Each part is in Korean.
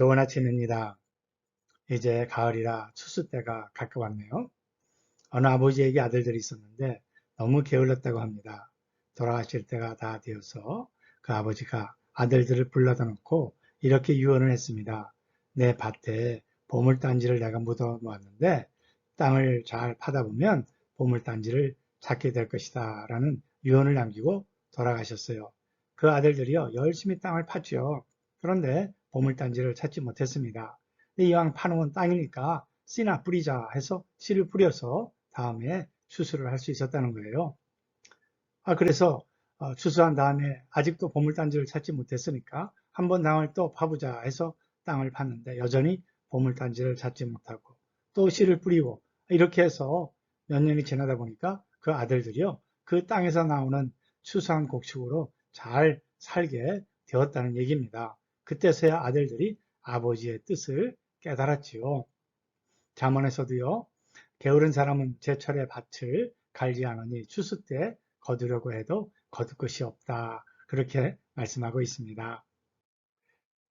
좋은 아침입니다. 이제 가을이라 추수 때가 가까웠네요. 어느 아버지에게 아들들이 있었는데 너무 게을렀다고 합니다. 돌아가실 때가 다 되어서 그 아버지가 아들들을 불러다 놓고 이렇게 유언을 했습니다. 내 밭에 보물단지를 내가 묻어 놓았는데 땅을 잘 파다 보면 보물단지를 찾게 될 것이다 라는 유언을 남기고 돌아가셨어요. 그 아들들이요 열심히 땅을 팠죠. 그런데 보물단지를 찾지 못했습니다. 이왕 파놓은 땅이니까 씨나 뿌리자 해서 씨를 뿌려서 다음에 추수를 할 수 있었다는 거예요. 아, 그래서 어, 추수한 다음에 아직도 보물단지를 찾지 못했으니까 한번 땅을 또 파보자 해서 땅을 팠는데 여전히 보물단지를 찾지 못하고 또 씨를 뿌리고 이렇게 해서 몇 년이 지나다 보니까 그 아들들이요 그 땅에서 나오는 추수한 곡식으로 잘 살게 되었다는 얘기입니다. 그때서야 아들들이 아버지의 뜻을 깨달았지요. 잠언에서도요. 게으른 사람은 제철에 밭을 갈지 않으니 추수 때 거두려고 해도 거둘 것이 없다. 그렇게 말씀하고 있습니다.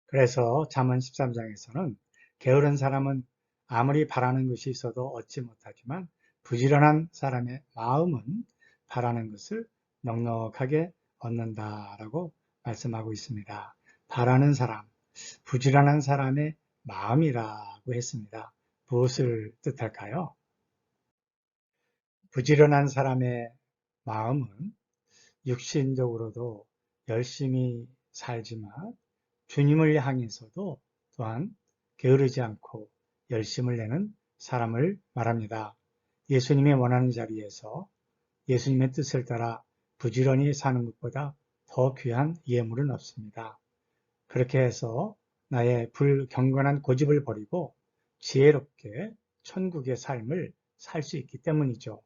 그래서 잠언 13장에서는 게으른 사람은 아무리 바라는 것이 있어도 얻지 못하지만 부지런한 사람의 마음은 바라는 것을 넉넉하게 얻는다라고 말씀하고 있습니다. 바라는 사람, 부지런한 사람의 마음이라고 했습니다. 무엇을 뜻할까요? 부지런한 사람의 마음은 육신적으로도 열심히 살지만 주님을 향해서도 또한 게으르지 않고 열심을 내는 사람을 말합니다. 예수님이 원하는 자리에서 예수님의 뜻을 따라 부지런히 사는 것보다 더 귀한 예물은 없습니다. 그렇게 해서 나의 불경건한 고집을 버리고 지혜롭게 천국의 삶을 살 수 있기 때문이죠.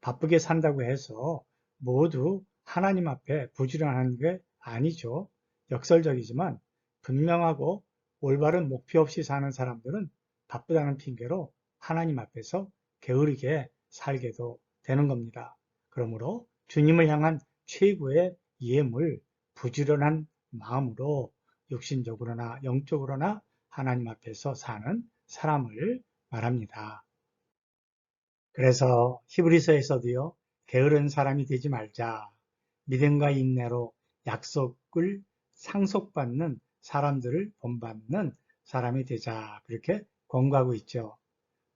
바쁘게 산다고 해서 모두 하나님 앞에 부지런한 게 아니죠. 역설적이지만 분명하고 올바른 목표 없이 사는 사람들은 바쁘다는 핑계로 하나님 앞에서 게으르게 살게도 되는 겁니다. 그러므로 주님을 향한 최고의 예물, 부지런한 마음으로 육신적으로나 영적으로나 하나님 앞에서 사는 사람을 말합니다. 그래서 히브리서에서도요, 게으른 사람이 되지 말자. 믿음과 인내로 약속을 상속받는 사람들을 본받는 사람이 되자. 그렇게 권고하고 있죠.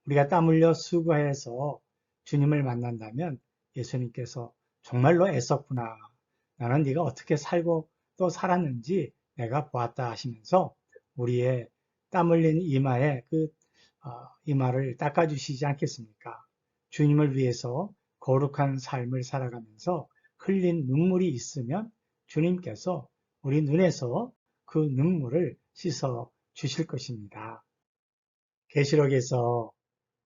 우리가 땀 흘려 수고해서 주님을 만난다면 예수님께서 정말로 애썼구나. 나는 네가 어떻게 살고 또 살았는지 내가 보았다 하시면서 우리의 땀 흘린 이마에 그 어, 이마를 닦아주시지 않겠습니까? 주님을 위해서 거룩한 삶을 살아가면서 흘린 눈물이 있으면 주님께서 우리 눈에서 그 눈물을 씻어 주실 것입니다. 계시록에서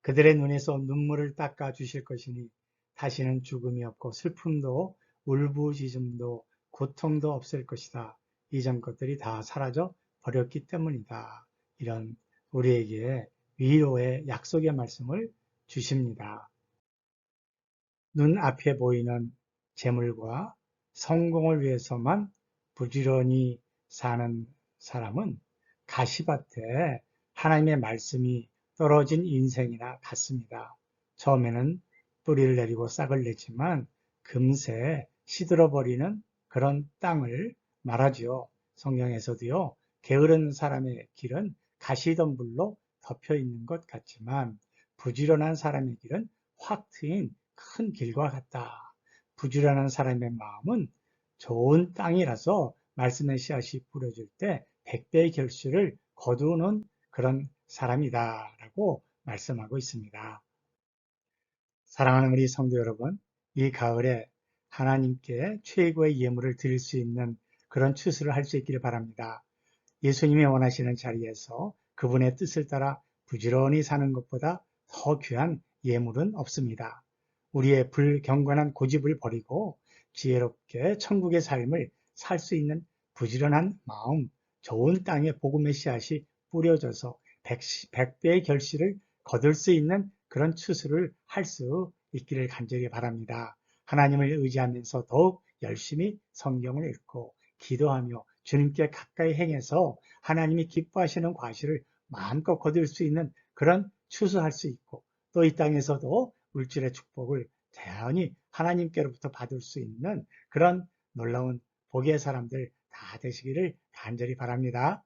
그들의 눈에서 눈물을 닦아 주실 것이니 다시는 죽음이 없고 슬픔도 울부짖음도 고통도 없을 것이다. 이전 것들이 다 사라져 버렸기 때문이다. 이런 우리에게 위로의 약속의 말씀을 주십니다. 눈앞에 보이는 재물과 성공을 위해서만 부지런히 사는 사람은 가시밭에 하나님의 말씀이 떨어진 인생이나 같습니다. 처음에는 뿌리를 내리고 싹을 내지만 금세 시들어버리는 그런 땅을 말하지요. 성경에서도요. 게으른 사람의 길은 가시덤불로 덮여 있는 것 같지만 부지런한 사람의 길은 확 트인 큰 길과 같다. 부지런한 사람의 마음은 좋은 땅이라서 말씀의 씨앗이 뿌려질 때 백배의 결실을 거두는 그런 사람이다 라고 말씀하고 있습니다. 사랑하는 우리 성도 여러분, 이 가을에 하나님께 최고의 예물을 드릴 수 있는 그런 추수를 할 수 있기를 바랍니다. 예수님이 원하시는 자리에서 그분의 뜻을 따라 부지런히 사는 것보다 더 귀한 예물은 없습니다. 우리의 불경건한 고집을 버리고 지혜롭게 천국의 삶을 살 수 있는 부지런한 마음, 좋은 땅에 복음의 씨앗이 뿌려져서 백배의 결실을 거둘 수 있는 그런 추수를 할 수 있기를 간절히 바랍니다. 하나님을 의지하면서 더욱 열심히 성경을 읽고 기도하며 주님께 가까이 행해서 하나님이 기뻐하시는 과실을 마음껏 거둘 수 있는 그런 추수할 수 있고 또 이 땅에서도 물질의 축복을 자연히 하나님께로부터 받을 수 있는 그런 놀라운 복의 사람들 다 되시기를 간절히 바랍니다.